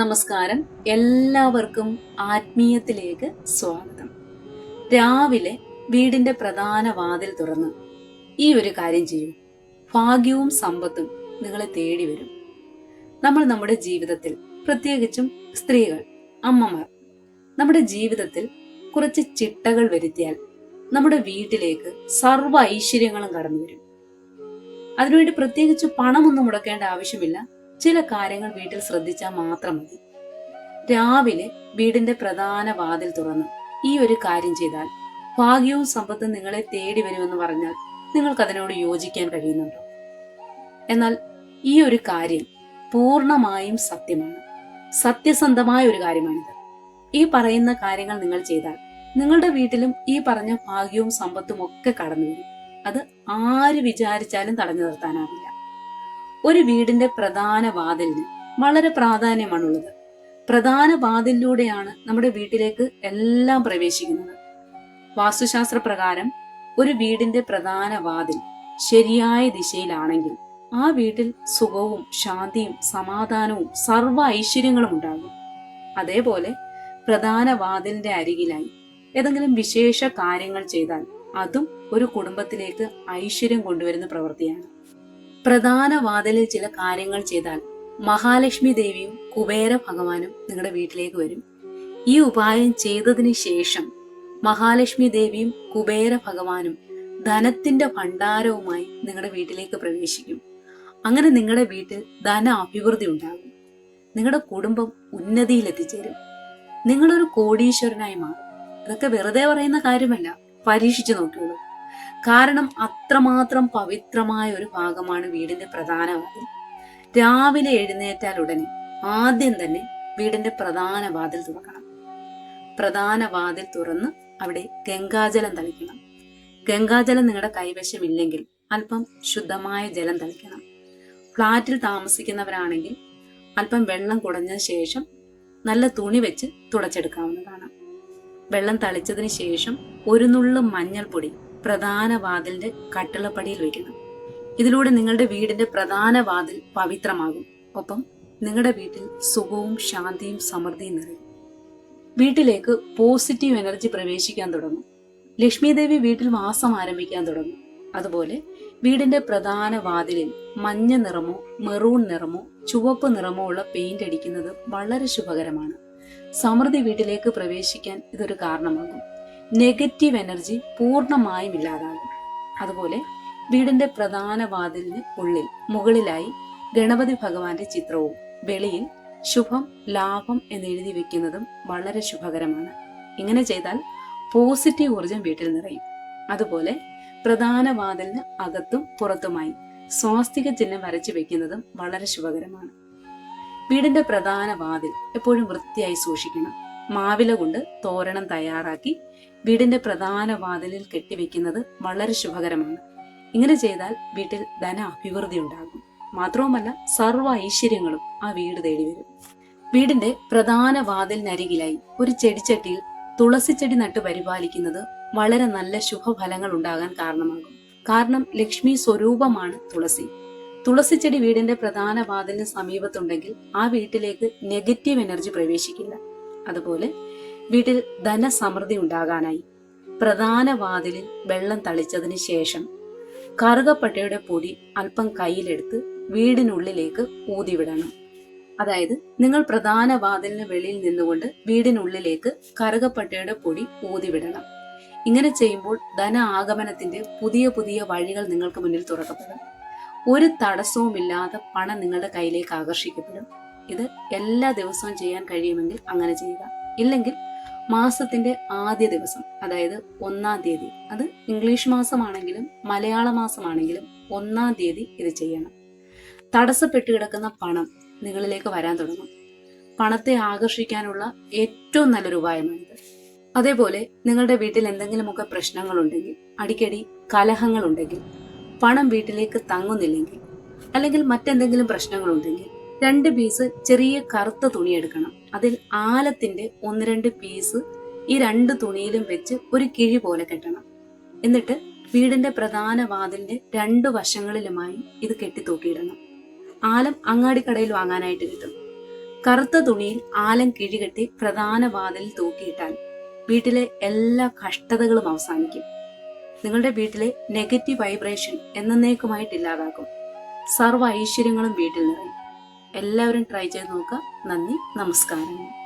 നമസ്കാരം. എല്ലാവർക്കും ആത്മീയത്തിലേക്ക് സ്വാഗതം. രാവിലെ വീടിന്റെ പ്രധാന വാതിൽ തുറന്ന് ഈ ഒരു കാര്യം ചെയ്യൂ. ഭാഗ്യവും സമ്പത്തും നിങ്ങളെ തേടി വരും. നമ്മൾ നമ്മുടെ ജീവിതത്തിൽ പ്രത്യേകിച്ചും സ്ത്രീകൾ അമ്മമാർ നമ്മുടെ ജീവിതത്തിൽ കുറച്ച് ചിട്ടകൾ വരുത്തിയാൽ നമ്മുടെ വീട്ടിലേക്ക് സർവ ഐശ്വര്യങ്ങളും കടന്നു വരും. അതിനുവേണ്ടി പ്രത്യേകിച്ച് പണമൊന്നും മുടക്കേണ്ട ആവശ്യമില്ല. ചില കാര്യങ്ങൾ വീട്ടിൽ ശ്രദ്ധിച്ചാൽ മാത്രം മതി. രാവിലെ വീടിന്റെ പ്രധാന വാതിൽ തുറന്ന് ഈ ഒരു കാര്യം ചെയ്താൽ ഭാഗ്യവും സമ്പത്തും നിങ്ങളെ തേടി വരുമെന്ന് പറഞ്ഞാൽ നിങ്ങൾക്ക് അതിനോട് യോജിക്കാൻ കഴിയുന്നുണ്ടോ? എന്നാൽ ഈ ഒരു കാര്യം പൂർണമായും സത്യമാണ്. സത്യസന്ധമായ ഒരു കാര്യമാണിത്. ഈ പറയുന്ന കാര്യങ്ങൾ നിങ്ങൾ ചെയ്താൽ നിങ്ങളുടെ വീട്ടിലും ഈ പറഞ്ഞ ഭാഗ്യവും സമ്പത്തും ഒക്കെ കടന്നു വരും. അത് ആര് വിചാരിച്ചാലും തടഞ്ഞു നിർത്താനാവില്ല. ഒരു വീടിന്റെ പ്രധാന വാതിലിന് വളരെ പ്രാധാന്യമാണുള്ളത്. പ്രധാന വാതിലിലൂടെയാണ് നമ്മുടെ വീട്ടിലേക്ക് എല്ലാം പ്രവേശിക്കുന്നത്. വാസ്തുശാസ്ത്ര പ്രകാരം ഒരു വീടിന്റെ പ്രധാന വാതിൽ ശരിയായ ദിശയിലാണെങ്കിൽ ആ വീട്ടിൽ സുഖവും ശാന്തിയും സമാധാനവും സർവ ഐശ്വര്യങ്ങളും ഉണ്ടാകും. അതേപോലെ പ്രധാന വാതിലിന്റെ അരികിലായി ഏതെങ്കിലും വിശേഷ കാര്യങ്ങൾ ചെയ്താൽ അതും ഒരു കുടുംബത്തിലേക്ക് ഐശ്വര്യം കൊണ്ടുവരുന്ന പ്രവൃത്തിയാണ്. പ്രധാന വാതിലിൽ ചില കാര്യങ്ങൾ ചെയ്താൽ മഹാലക്ഷ്മി ദേവിയും കുബേര ഭഗവാനും നിങ്ങളുടെ വീട്ടിലേക്ക് വരും. ഈ ഉപായം ചെയ്തതിന് ശേഷം മഹാലക്ഷ്മി ദേവിയും കുബേര ഭഗവാനും ധനത്തിന്റെ ഭണ്ഡാരവുമായി നിങ്ങളുടെ വീട്ടിലേക്ക് പ്രവേശിക്കും. അങ്ങനെ നിങ്ങളുടെ വീട്ടിൽ ധന അഭിവൃദ്ധി ഉണ്ടാകും. നിങ്ങളുടെ കുടുംബം ഉന്നതിയിൽ എത്തിച്ചേരും. നിങ്ങളൊരു കോടീശ്വരനായി മാറും. ഇതൊക്കെ വെറുതെ പറയുന്ന കാര്യമല്ല. പരീക്ഷിച്ചു നോക്കിയോളൂ കാരണം അത്രമാത്രം പവിത്രമായ ഒരു ഭാഗമാണ് വീടിന്റെ പ്രധാന വാതിൽ. രാവിലെ എഴുന്നേറ്റാൽ ഉടനെ ആദ്യം തന്നെ വീടിന്റെ പ്രധാന വാതിൽ തുറക്കണം. പ്രധാന വാതിൽ തുറന്ന് അവിടെ ഗംഗാജലം തളിക്കണം. ഗംഗാജലം നിങ്ങളുടെ കൈവശമില്ലെങ്കിൽ അല്പം ശുദ്ധമായ ജലം തളിക്കണം. ഫ്ലാറ്റിൽ താമസിക്കുന്നവരാണെങ്കിൽ അല്പം വെള്ളം കുടഞ്ഞ ശേഷം നല്ല തുണി വെച്ച് തുടച്ചെടുക്കാവുന്നതാണ്. വെള്ളം തളിച്ചതിന് ശേഷം ഒരു നുള്ളു മഞ്ഞൾപ്പൊടി പ്രധാന വാതിലിന്റെ കട്ടിളപ്പടിയിൽ വയ്ക്കണം ഇതിലൂടെ നിങ്ങളുടെ വീടിന്റെ പ്രധാന വാതിൽ പവിത്രമാകും. ഒപ്പം നിങ്ങളുടെ വീട്ടിൽ സുഖവും ശാന്തിയും സമൃദ്ധിയും നിറയും. വീട്ടിലേക്ക് പോസിറ്റീവ് എനർജി പ്രവേശിക്കാൻ തുടങ്ങും. ലക്ഷ്മി ദേവി വീട്ടിൽ വാസം ആരംഭിക്കാൻ തുടങ്ങും. അതുപോലെ വീടിന്റെ പ്രധാന വാതിലിൽ മഞ്ഞ നിറമോ മെറൂൺ നിറമോ ചുവപ്പ് നിറമോ ഉള്ള പെയിന്റ് അടിക്കുന്നത് വളരെ ശുഭകരമാണ്. സമൃദ്ധി വീട്ടിലേക്ക് പ്രവേശിക്കാൻ ഇതൊരു കാരണമാകും. നെഗറ്റീവ് എനർജി പൂർണമായും ഇല്ലാതാകും. അതുപോലെ വീടിന്റെ പ്രധാന വാതിലിന് ഉള്ളിൽ മുകളിലായി ഗണപതി ഭഗവാന്റെ ചിത്രവും വെളിയിൽ ശുഭം ലാഭം എന്ന് എഴുതി വെക്കുന്നതും വളരെ ശുഭകരമാണ്. ഇങ്ങനെ ചെയ്താൽ പോസിറ്റീവ് ഊർജം വീട്ടിൽ നിറയും. അതുപോലെ പ്രധാന വാതിലിന് അകത്തും പുറത്തുമായി സ്വാസ്തിക ചിഹ്നം വരച്ചു വെക്കുന്നതും വളരെ ശുഭകരമാണ്. വീടിന്റെ പ്രധാന വാതിൽ എപ്പോഴും വൃത്തിയായി സൂക്ഷിക്കണം. മാവില കൊണ്ട് തോരണം തയ്യാറാക്കി വീടിന്റെ പ്രധാന വാതിലിൽ കെട്ടിവെക്കുന്നത് വളരെ ശുഭകരമാണ്. ഇങ്ങനെ ചെയ്താൽ വീട്ടിൽ ധന അഭിവൃദ്ധി ഉണ്ടാകും. മാത്രവുമല്ല സർവ ഐശ്വര്യങ്ങളും ആ വീട് തേടി വരും. വീടിന്റെ പ്രധാന വാതിലിനരികിലായി ഒരു ചെടിച്ചട്ടിയിൽ തുളസി ചെടി നട്ട് പരിപാലിക്കുന്നത് വളരെ നല്ല ശുഭഫലങ്ങൾ ഉണ്ടാകാൻ കാരണമാകും. കാരണം ലക്ഷ്മി സ്വരൂപമാണ് തുളസി. തുളസി ചെടി വീടിന്റെ പ്രധാന വാതിലിന് സമീപത്തുണ്ടെങ്കിൽ ആ വീട്ടിലേക്ക് നെഗറ്റീവ് എനർജി പ്രവേശിക്കില്ല. അതുപോലെ വീട്ടിൽ ധനസമൃദ്ധി ഉണ്ടാകാനായി പ്രധാന വാതിലിൽ വെള്ളം തളിച്ചതിന് ശേഷം കറുകപ്പട്ടയുടെ പൊടി അല്പം കയ്യിലെടുത്ത് വീടിനുള്ളിലേക്ക് ഊതിവിടണം. അതായത് നിങ്ങൾ പ്രധാന വാതിലിന് വെളിയിൽ നിന്നുകൊണ്ട് വീടിനുള്ളിലേക്ക് കറുകപ്പട്ടയുടെ പൊടി ഊതിവിടണം. ഇങ്ങനെ ചെയ്യുമ്പോൾ ധന ആഗമനത്തിന്റെ പുതിയ പുതിയ വഴികൾ നിങ്ങൾക്ക് മുന്നിൽ തുറക്കപ്പെടും. ഒരു തടസ്സവുമില്ലാതെ പണം നിങ്ങളുടെ കയ്യിലേക്ക് ആകർഷിക്കപ്പെടും. ഇത് എല്ലാ ദിവസവും ചെയ്യാൻ കഴിയുമെങ്കിൽ അങ്ങനെ ചെയ്യുക. ഇല്ലെങ്കിൽ മാസത്തിന്റെ ആദ്യ ദിവസം അതായത് ഒന്നാം തീയതി അത് ഇംഗ്ലീഷ് മാസമാണെങ്കിലും മലയാള മാസമാണെങ്കിലും ഒന്നാം തീയതി ഇത് ചെയ്യണം. തടസ്സപ്പെട്ട് കിടക്കുന്ന പണം നിങ്ങളിലേക്ക് വരാൻ തുടങ്ങും. പണത്തെ ആകർഷിക്കാനുള്ള ഏറ്റവും നല്ലൊരു ഉപായമാണിത്. അതേപോലെ നിങ്ങളുടെ വീട്ടിൽ എന്തെങ്കിലുമൊക്കെ പ്രശ്നങ്ങളുണ്ടെങ്കിൽ അടിക്കടി കലഹങ്ങളുണ്ടെങ്കിൽ പണം വീട്ടിലേക്ക് തങ്ങുന്നില്ലെങ്കിൽ അല്ലെങ്കിൽ മറ്റെന്തെങ്കിലും പ്രശ്നങ്ങളുണ്ടെങ്കിൽ രണ്ട് പീസ് ചെറിയ കറുത്ത തുണി എടുക്കണം. അതിൽ ആലത്തിന്റെ ഒന്ന് രണ്ട് പീസ് ഈ രണ്ട് തുണിയിലും വെച്ച് ഒരു കിഴി പോലെ കെട്ടണം. എന്നിട്ട് വീടിന്റെ പ്രധാന വാതിലിന്റെ രണ്ട് വശങ്ങളിലുമായി ഇത് കെട്ടിത്തൂക്കിയിടണം. ആലം അങ്ങാടിക്കടയിൽ വാങ്ങാനായിട്ട് കിട്ടും. കറുത്ത തുണിയിൽ ആലം കിഴികെട്ടി പ്രധാന വാതിലിൽ തൂക്കിയിട്ടാൽ വീട്ടിലെ എല്ലാ കഷ്ടതകളും അവസാനിക്കും. നിങ്ങളുടെ വീട്ടിലെ നെഗറ്റീവ് വൈബ്രേഷൻ എന്നേക്കുമായിട്ട് ഇല്ലാതാക്കും. സർവ ഐശ്വര്യങ്ങളും വീട്ടിൽ നിറയും. എല്ലാവരും ട്രൈ ചെയ്ത് നോക്കുക. നന്ദി നമസ്കാരം.